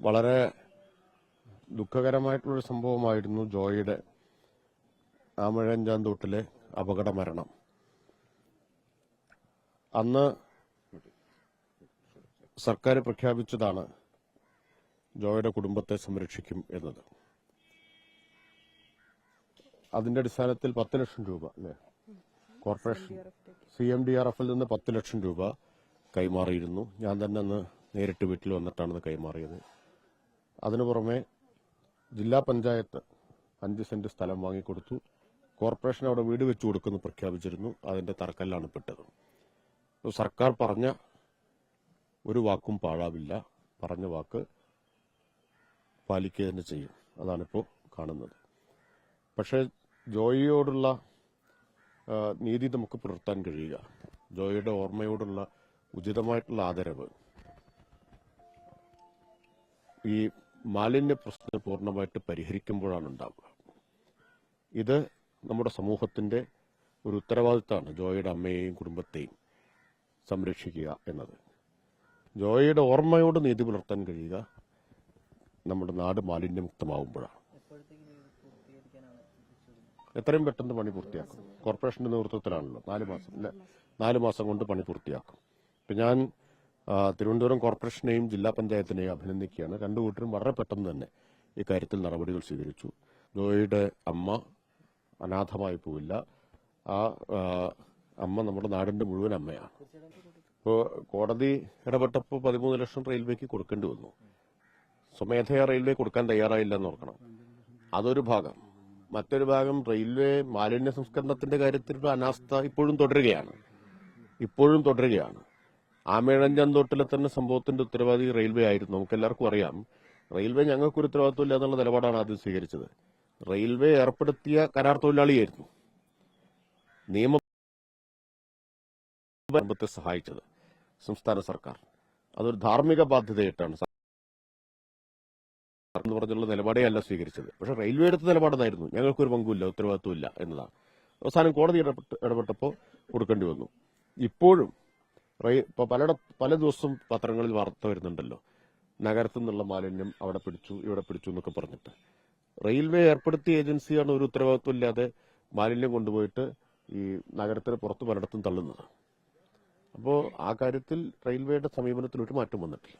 വളരെ ദുഃഖകരമായിട്ടുള്ളൊരു സംഭവമായിരുന്നു ജോയിയുടെ ആമഴഞ്ചാന്തോട്ടിലെ അപകട മരണം അന്ന് സർക്കാർ പ്രഖ്യാപിച്ചതാണ് ജോയുടെ കുടുംബത്തെ സംരക്ഷിക്കും എന്നത്. അതിന്റെ അടിസ്ഥാനത്തിൽ പത്ത് ലക്ഷം രൂപ അല്ലേ? Corporation. C M D R എഫിൽ നിന്ന് പത്ത് ലക്ഷം രൂപ കൈമാറിയിരുന്നു. ഞാൻ തന്നെ അന്ന് നേരിട്ട് വീട്ടിൽ വന്നിട്ടാണ് കൈമാറിയത്. അതിനു പുറമെ ജില്ലാ പഞ്ചായത്ത് അഞ്ച് സെന്റ് സ്ഥലം വാങ്ങിക്കൊടുത്തു. കോർപ്പറേഷൻ അവിടെ വീട് വെച്ചു കൊടുക്കുന്നു പ്രഖ്യാപിച്ചിരുന്നു. അതിന്റെ തറക്കല്ലാണ് പെട്ടത്. സർക്കാർ പറഞ്ഞ ഒരു വാക്കും പാഴാവില്ല. പറഞ്ഞ വാക്ക് പാലിക്കുക തന്നെ ചെയ്യും. അതാണിപ്പോൾ കാണുന്നത്. പക്ഷേ ജോയിയോടുള്ള നീതി നമുക്ക് പുലർത്താൻ കഴിയുക. ജോയിയുടെ ഓർമ്മയോടുള്ള ഉചിതമായിട്ടുള്ള ആദരവ് ഈ മാലിന്യ പ്രശ്നം പൂർണമായിട്ട് പരിഹരിക്കുമ്പോഴാണ് ഉണ്ടാവുക. ഇത് നമ്മുടെ സമൂഹത്തിന്റെ ഒരു ഉത്തരവാദിത്തമാണ്. ജോയിയുടെ അമ്മയെയും കുടുംബത്തെയും സംരക്ഷിക്കുക എന്നത്. ജോയിയുടെ ഓർമ്മയോട് നീതി പുലർത്താൻ കഴിയുക നമ്മുടെ നാട് മാലിന്യമുക്തമാവുമ്പോഴാണ്. എത്രയും പെട്ടെന്ന് പണി പൂർത്തിയാക്കും. കോർപ്പറേഷന്റെ നേതൃത്വത്തിലാണല്ലോ. നാല് മാസം നാല് മാസം കൊണ്ട് പണി പൂർത്തിയാക്കും. ഇപ്പൊ ഞാൻ തിരുവനന്തപുരം കോർപ്പറേഷനെയും ജില്ലാ പഞ്ചായത്തിനെയും അഭിനന്ദിക്കുകയാണ്. രണ്ടു കൂട്ടരും വളരെ പെട്ടെന്ന് തന്നെ ഇക്കാര്യത്തിൽ നടപടികൾ സ്വീകരിച്ചു. ജോയിയുടെ അമ്മ അനാഥമായി പോവില്ല. ആ അമ്മ നമ്മുടെ നാടിന്റെ മുഴുവൻ അമ്മയാണ്. ഇപ്പോൾ കോടതി ഇടപെട്ടപ്പോൾ പതിമൂന്ന് ലക്ഷം റെയിൽവേക്ക് കൊടുക്കേണ്ടി വന്നു. സ്വമേധയാ റെയിൽവേ കൊടുക്കാൻ തയ്യാറായില്ല എന്ന് ഓർക്കണം. അതൊരു ഭാഗം. മറ്റൊരു ഭാഗം റെയിൽവേ മാലിന്യ സംസ്കരണത്തിന്റെ കാര്യത്തിൽ അനാസ്ഥ ഇപ്പോഴും തുടരുകയാണ്. ഇപ്പോഴും തുടരുകയാണ്. ആമേഴഞ്ചാൻ തൊട്ടിലെ തന്നെ സംഭവത്തിന്റെ ഉത്തരവാദി റെയിൽവേ ആയിരുന്നു. നമുക്ക് എല്ലാവർക്കും അറിയാം. റെയിൽവേ ഞങ്ങൾക്കൊരു ഉത്തരവാദിത്വമില്ല എന്നുള്ള നിലപാടാണ് ആദ്യം സ്വീകരിച്ചത്. റെയിൽവേ ഏർപ്പെടുത്തിയ കരാർ തൊഴിലാളിയായിരുന്നു. നിയമ സഹായിച്ചത് സംസ്ഥാന സർക്കാർ. അതൊരു ധാർമ്മിക ബാധ്യതയായിട്ടാണ് എന്ന് പറഞ്ഞുള്ള നിലപാടേ അല്ല സ്വീകരിച്ചത്. പക്ഷെ റെയിൽവേ എടുത്ത നിലപാടെന്നായിരുന്നു ഞങ്ങൾക്കൊരു പങ്കുമില്ല ഉത്തരവാദിത്വമില്ല എന്നതാണ്. അവസാനം കോടതി ഇടപെട്ട് ഇടപെട്ടപ്പോൾ കൊടുക്കേണ്ടി വന്നു. ഇപ്പോഴും ഇപ്പൊ പല പല ദിവസവും പത്രങ്ങളിൽ വാർത്ത വരുന്നുണ്ടല്ലോ. നഗരത്തിൽ നിന്നുള്ള മാലിന്യം അവിടെ പിടിച്ചു ഇവിടെ പിടിച്ചു എന്നൊക്കെ പറഞ്ഞിട്ട്. റെയിൽവേ ഏർപ്പെടുത്തിയ ഏജൻസിയാണ് ഒരു ഉത്തരവാദിത്വം ഇല്ലാതെ മാലിന്യം കൊണ്ടുപോയിട്ട് ഈ നഗരത്തിന് പുറത്ത് പലയിടത്തും തള്ളുന്നത്. അപ്പോൾ ആ കാര്യത്തിൽ റെയിൽവേയുടെ സമീപനത്തിൽ ഒരു മാറ്റം വന്നിട്ടില്ല.